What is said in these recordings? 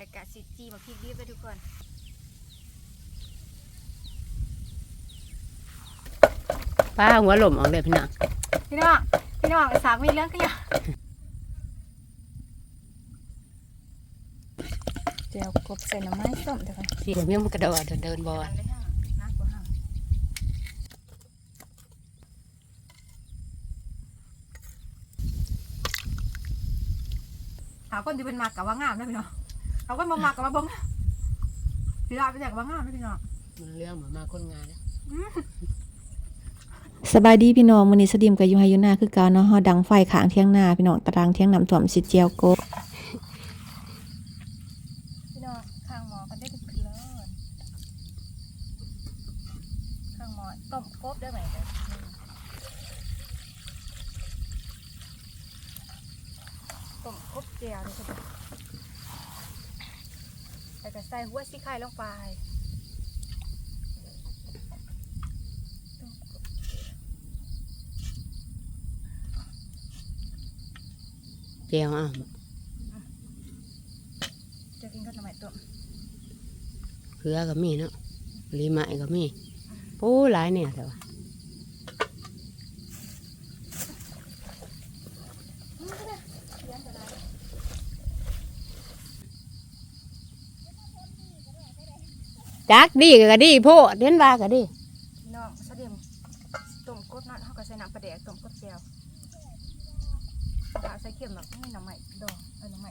แต่กะสิจีมาพริกดิบไปทุกคนป้าหัวหล่มออกเลยพี่น้องพี่น้องพี่น้องสากมีเรื่องกันยังเจียวกบใส่หน่อไม้ส้มเดี๋ยวกันเสียงเมียมันกระโดดเดินบอลเลยฮะน่ากลัวฮะหาคนที่เป็นมากกับว่างามนะพี่น้อง เขาคนบ่มากกับว่าบ่งามพี่ลาไปแจกว่างามนะพี่น้องมันเรื่องเหมือนมาคนงานนะสบายดีพี่น้องมื้อนี้สดิมกับยูไฮยูนาคือเก่าเนาะเฮาดังไฟข้างเที่ยงนาพี่น้องตารางเที่ยงน้ำท่วมสิเจียวโกะ พี่น้องข้างหมอกันได้ทุกคืนเลยข้างหมอต้มกบได้ไหมเด้อต้มกบเจียวเลยค่ะแต่ก็ใส่หัว สีไข่ลงไปเจียวอะจะกินข้าวหน่อไม้ต้มเคือก็มีเนาะลีไม้ก็มีปูหลายเนี่ยแต่ว่า จักดีก็ดีโพดเด่นว่าก็ดีพี่น้องสะเดียมต้มกบเนาะเขาก็ใส่น้ำปลาแดกต้มกบเจียวเอาใส่เค็มแบบไม่หน่อไม้ดองเออหน่อไม้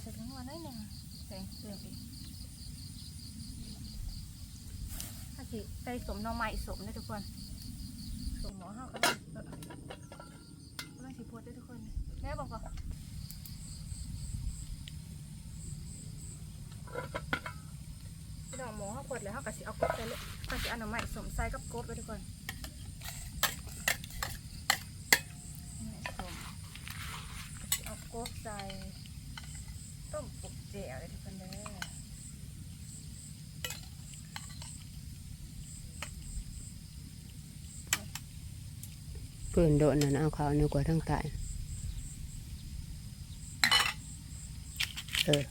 ใส่ถุงหัวน้อยหนึ่งใส่เติมอีกถ้าสิใส่สมหน่อไม้สมนะทุกคนสมหมอเฮาก็ได้เออกำลังสิโพดด้วยทุกคนแม่บอกก่อน พี่น้องหมูเขากดเลยเขากะสิเอากบไปเลยเขาสิเอาหน่อไม้สมใส่กับกบไปทุกคนหน่อไม้สมสิเอากบใส่ต้มปุกเจียวเลยทุกคนเด้อปืนโดนนั่นเอาเขาเนื้อกว่าทั้งกายเออ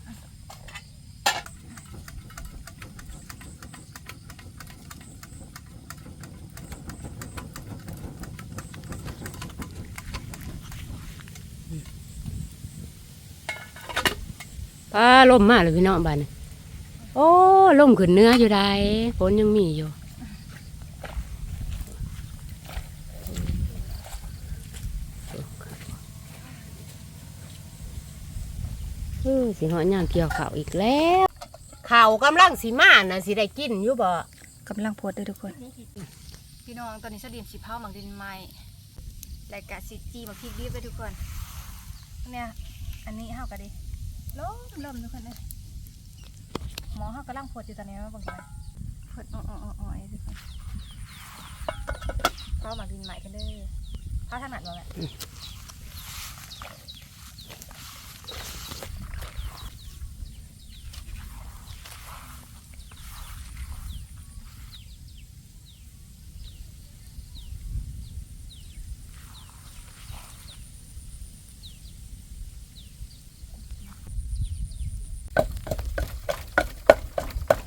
ป้าล่มมากเลยพี่น้องบ้านนี่โอ้ล่มขึ้นเนื้ออยู่ได้ฝนยังมีอยู่เออสิหอยางเกี่ยวข้าวอีกแล้วข้าวกำลังสิมาน่ะสิได้กินอยู่บ่กำลังโพดด้วยทุกคน พี่น้องตอนนี้เสดียมสิเผาหมักดินไม้และกะสิจีมาพริกดิบไปทุกคนเนี่ยอันนี้เฮาก็ดิ ล้มล้มทุกคนเลยหมอเฮากำลังโพดอยู่ตอนนี้ว่าบางทีโพดอ่อๆๆๆทุกคนเผาหมักดินไม้กันเด้อเผาถนัดบ่แม่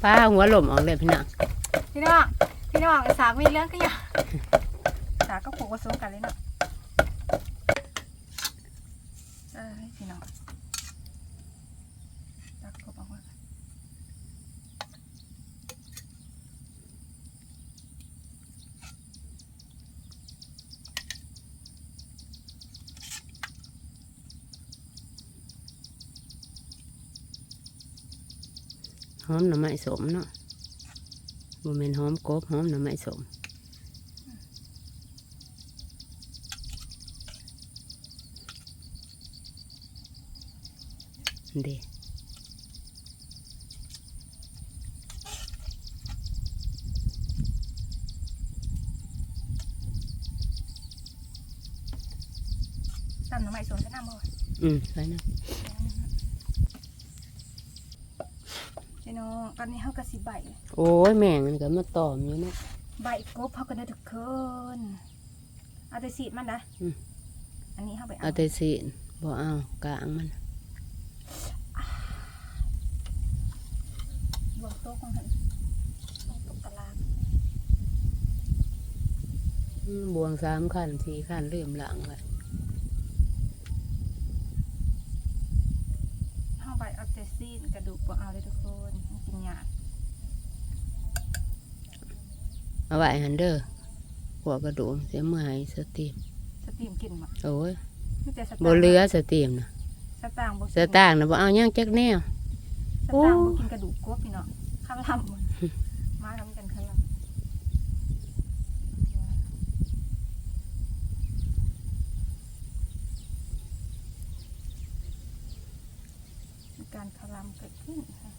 ป้าหัวหล่มออกเลยพี่น้องพี่น้องพี่น้องสามีเรื่องกันยังสากก็ผูกผสมกันเลยเนาะเอ้ยพี่น้องตักกบออกมาก่อน หอมหน่อไม้สมเนาะบ่แม่นหอมกบหอมหน่อไม้สมเด้ตำหน่อไม้สวนจะน้ำบ่อืมใช่นะ พี่น้องตอนนี้เฮากะสิใบ โอ้ยแม่งมันก็มาตอมอยู่เนาะ ใบกบเฮากันได้อทุกคนเอาแต่สีดมันนะอืม อันนี้เข้าไปเอาเอาแต่สีนบ่เอากลางมันรวมโต๊ะของหันโต๊ะตารางอืมบวงสามขันสี่ขันเริ่มหลังไว้เข้าไป เอาแต่ซีนกระดูกบ่เอาเลยทุกคนมันกินยากเอาไว้หันเด้อหัวกระดูกเสียเมื่อให้สตีมสตรีมกินมาโอ้ยไม่แต่สตางบ่ค์เหลือสตีมนะสตางค์บ่สตางค์นะบ่เอาหยังจักแนว สตางค์บ่กินกระดูกกบพี่เนาะข้าวลำมันมาทำกันข้าวลำมีการข้าวลำเกิดขึ้นค่ะ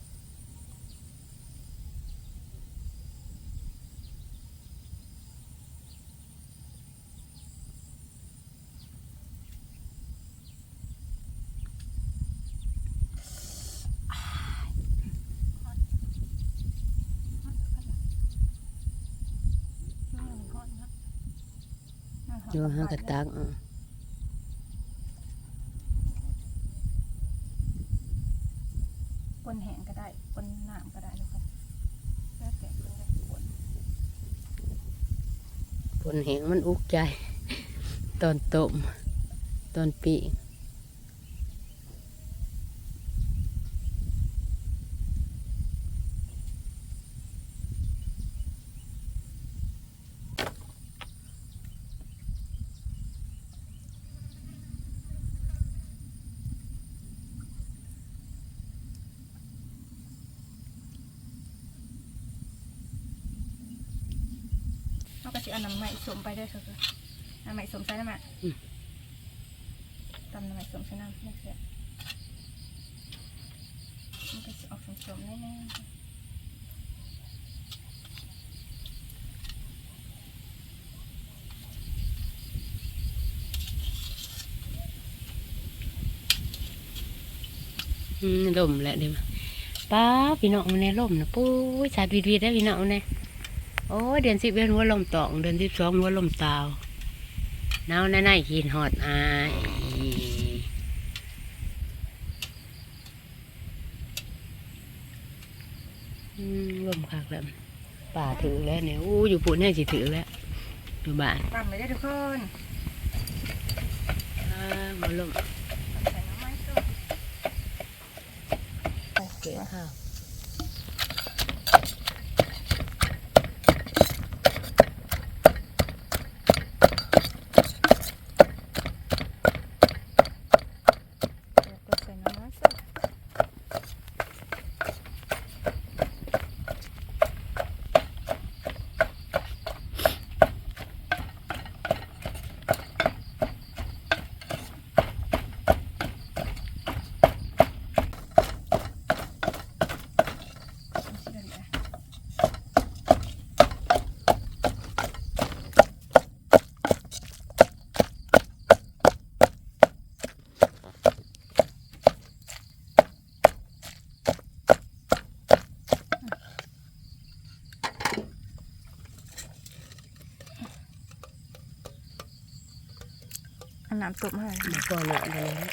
อืมฮอดนะฮอ ดอยู่ห้างกระตักเอาปนแห้งก็ได้ปนน้ำก็ได้ทุกคนแล้วแต่คนได้ปนผลแหงมันอุกใจ ตอนต้มตอนปีก เอาก็สิเอาน้ำใหม่ สมไปด้วยเถอะน้ำใหม่สมใส่น้ำมันตำน้ำใหม่สมใส่น้ำไม่เสียมันก็สิออกสมๆแน่ๆอืมลมแหละเดี๋ยวมาป้าพี่น้องมันในลมนะปุ้ยสาดวีดวีดได้อพี่น้องเนี่ย โอ้ยเดือนสิบเดือนหัวลมตอง เดือนสิบสองหัวลมตาวหนาวแน่ๆขีนหอดอายอืมลมคักแล้วป่าถือแล้วเนี่ยอู้อยู่ปุ่นให้สิถือแล้วอยู่บ้านตำเลยได้อทุกคนอ่ามาลมใส่น้ำใหม่สมเกี่ยวข้าวแล้วก็ใส่น้ำใหม่สมเอาสิเดี๋ยวนี้อะเอา น้ำตบมาให้มาก่อนหน่อยเดี๋ยวนี้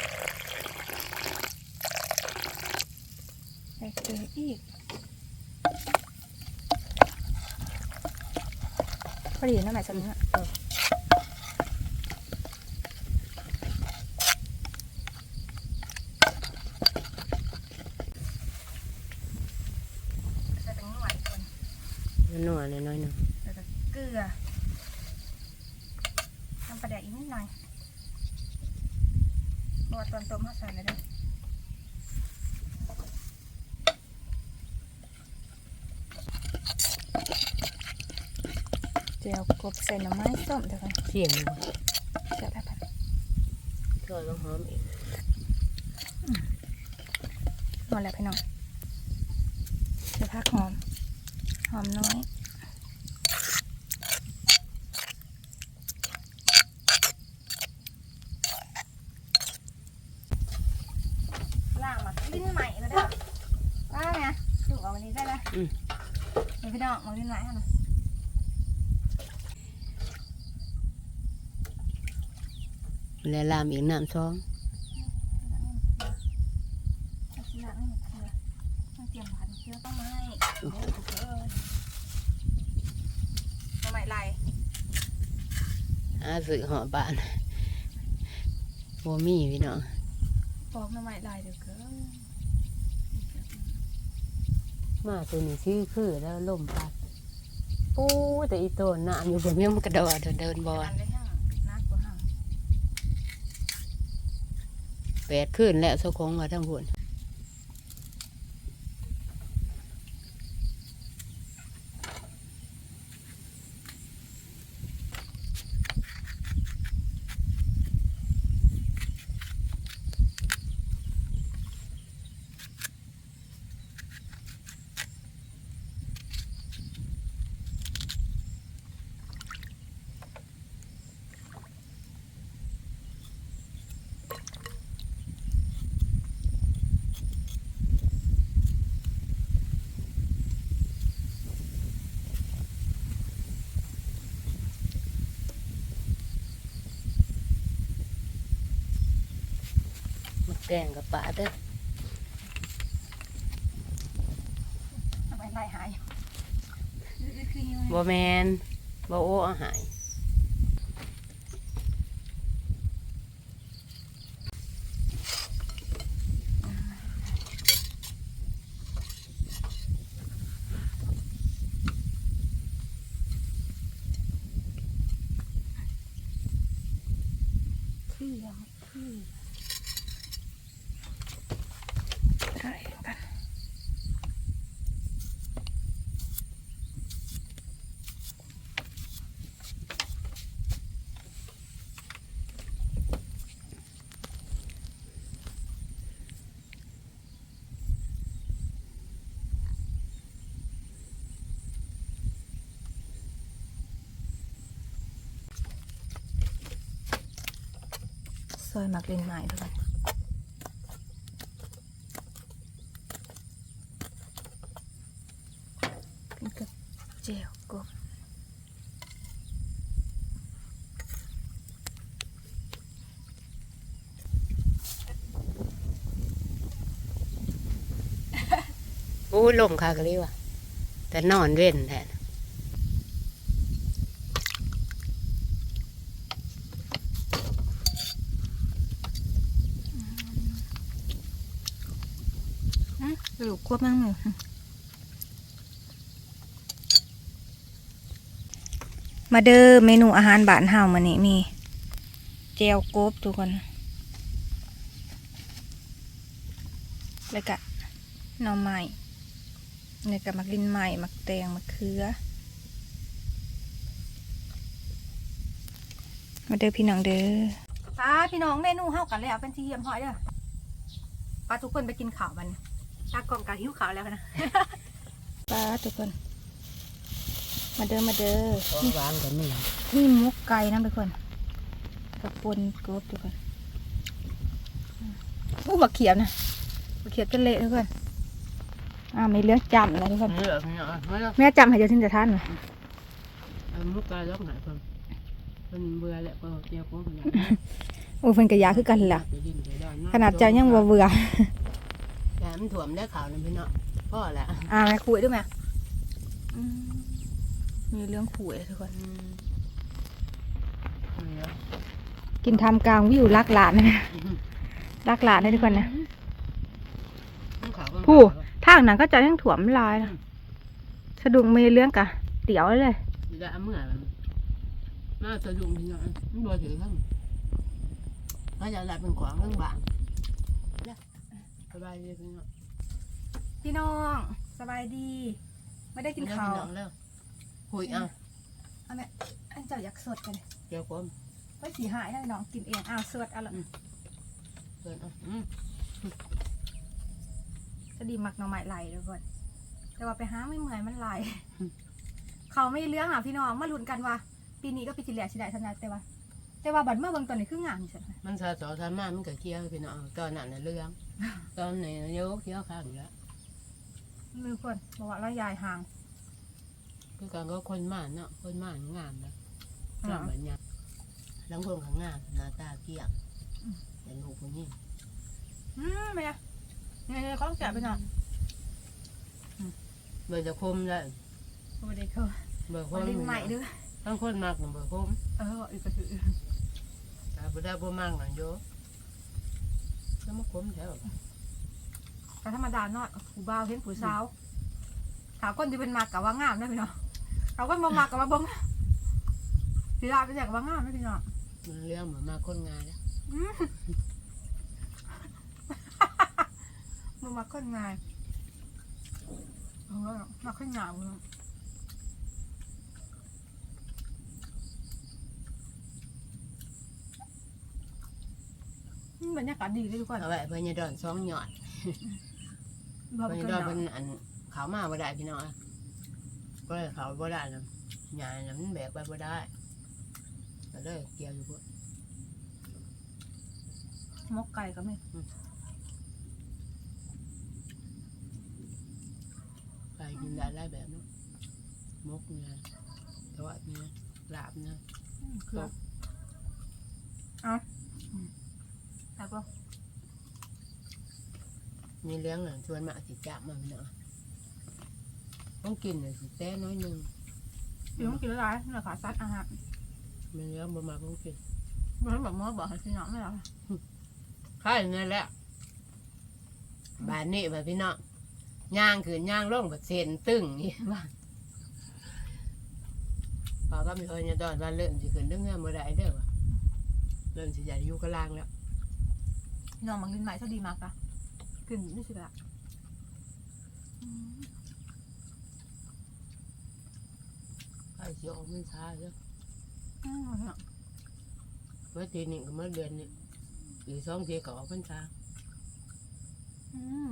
ใส่เกลืออีกพอดีน้ำใหม่สมนี้เออใส่เป็นหน่วยก่อนนัวๆหน่อยๆหนึงแล้วก็เกลือน้ำปลาแดกอีกนิดหน่อย บอดตอนต้มเขาใส่เลยเด้อเจียวกบใส่หน้ำไม้ส้มเดี๋ยวกันเสียงมันเสียบไปพันทอดหอมๆอีกหมดแล้วพี่น้องเดี๋ยวพักหอม หอมน้อย ล่างมาลิ้นใหม่แล้วเด้อว่าไงดูออก วันนี้ได้เลยเดี๋ยวพี่น้องมองลิ้นใหม่ให้หน่อยแล้วลามอีกน้ำซองหนังนี่คือมันเตรียมผันเคี้ยวต้องไม้โอ้โหเอ้ยทำไมไรอาสื่อหอบ้านบ่มีพี่น้องปอกทำไมไรเดี๋ยวเกิน มาตัวนี้ชื่อคือแล้วล่มพัดปูแต่อีโตนน้ำอยู่บนเมียมันกระโดดเดินบอลอันเลยห่างนักกว่าห่างแปดขึ้นแล้วเสาคงมาทั้งบุญ แกล้งกับป่าเด้อทำไมไรหายคือยังไงบ่แมนบ่โอ้อาหาย คือยังคืออะไรกัน ซ อยหมักเลนใหม่ด้วยกินกับเจลกบโอ้ลมคากะลีว่ะแต่นอนเว้นแทน สรุปควบนั่งหนึ่งมาเด้อเมนูอาหารบ้านเฮามานี่มีเจลกบทุกคนแล้วก็หน่อไม้แล้วก็มักลินใหม่มักแตงมักเขือ มาเด้อพี่น้องเด้อป้าพี่น้องเมนูเฮากันแล้วเป็นที่เยี่ยมหอยเด้อป้าทุกคนไปกินข้าวมัน ตากล่องกาหิวข้าวแล้วนะป้าทุกคน มาเด้อมาเด้อของหวานก็มีนี่หมุกไก่นะทุกคนกับปนกบทุกคนอู้บักเขียบนะบักเขียบจะเละทุกคนอ่าไม่เลือกจำนะทุกคนเลือกเนาะไม่ต้องแม่จำให้เจ้าทิ้งจะท่านไหมเอามุกกาล็อกไหนเพิ่นเพิ่นเบื่อแล้วก็เจียวก็เบื่อโอ้เพิ่นกะยาคือกันล่ะไปดินไปดอนขนาดเจ้ายังบ่เบื่อแต่ มันถ่วมได้ข่าวนั่นพี่เนาะพ่อละอ่าแม่คุยด้วยไหมอืมมีเรื่องคุยทุกคนอืมเหลือกินทำกลางวิวลักหลานนะลักหลานได้ทุกคนนะมันขาวก็ผู้ทางนั้นก็จะยังถ่วมลายนะสะดุ้งมีเรื่องกะเตี๋ยวเลยจะเอาเมื่อมันน่าจะดุงพี่เนาะมันบ่ถือข้างเขาจะหลับเป็นขวางข้างบางส บายดีพี่เนาะพี่น้องสบายดี ไม่ได้กินข้าวพี่องแล้วหุยอะอันเนี้ยอันเจ้าอยากสดกันเลยเจียวผมไว้สีหายได้น้องกินเองอ้าวสดเอาละเกินอะอืมจะดีมักหน่อไม้ไหลทุกคนแต่ว่าไปหาไม่เมื่อยมันไหลเขาไม่เลี้ยงอะพี่น้องมาลุ้นกันว่าปีนี้ก็ปีที่แล้วชิได้ทำงานแต่ว่า แต่ว่าบัดเมื่อเบางตอนนี้คืองามใช่ไหมมันสะสอสามารถมันก็เคี้ยวพี่น้องตอนนั้นน่ะเรื่อง ตอนนี้โยกเคี้ยวข้างอยู่แล้วมือคนบอกว่าเรายายห่างคือการก็คนมากเนาะคนมากงามนะอ่างามแบบนี้ลังคนข้างงามหน้าตาเกลี้ยงแต่ลูกคนนี้อืมไม่ไงเนี่ยๆเขาต้องแกะไปหน่อยเบอร์จะคมเลยสวัสดีค่ะเบอร์ควันมลิ้นใหม่ด้วยทั้งคนมากเบอร์คมเอออีกก็คือแต่บ่ได้บ่มากหน่อยโย แล้วมาคมแถวแต่ธรรมดาเนาะผู้บ่าวเห็นผู้สาวถามคนที่เป็นมากกับว่างามนะพี่น้องเขาก็บ่มากกับว่าเบิ่งสีลาเป็นอย่างว่างามนะพี่น้องมันเรื่องเหมือนมาคนงานแล้วบ่มาคนงานเออมาคนงานเว้ย บรรยากาศดีเลยทุกคนเอาไว้เพิ่นจะดอนสองหยอดบ่เพิ่นเป็นจะดคอนนเป็นอันเขามาบ่ได้พี่น้องอะก็เลยเขาบ่ได้นะหยาน่ะมันแบกไปบ่ได้ก็เลยเกี่ยวอยู่พวกมกไก่ก็ไม่ไปกินได้หลายแบบเนาะมกเนี่ยทอดเนี่ยลาบเนี่ยคือเอาอืม แต่ก็มีเลี้ยงหลังชวนมาสิจับมาพี่น้องต้องกินน่ะสิแต้น้อยหนึงอยู่ต้องกินอะไรราคาซัดอาหารมันเลี้ยงบ่มาต้องกินบ่ได้บอกเมื่อบอกให้พี่น้องไม่หรอข้าวนั่นแหละบ้านนี้แบบพี่น้องย่างคือย่างลงแบบเซนตึงนี่บ้านพอก็มีคนจะตอนว่าเริ่มสิขึ้นเรื่องงานบ่ได้เด้อว่ะเริ่มสิจะอยู่กลางแล้ว พี่น้องมังลินไหมเท่าดีมากอะกลิ่นนี่สิละไอ้เสียออกมันชาเยอะอืมเนี่ยเมื่อทีหนึ่งกับเมื่อเดือนนี้หรือสองทีก็ออกมันช้าอืม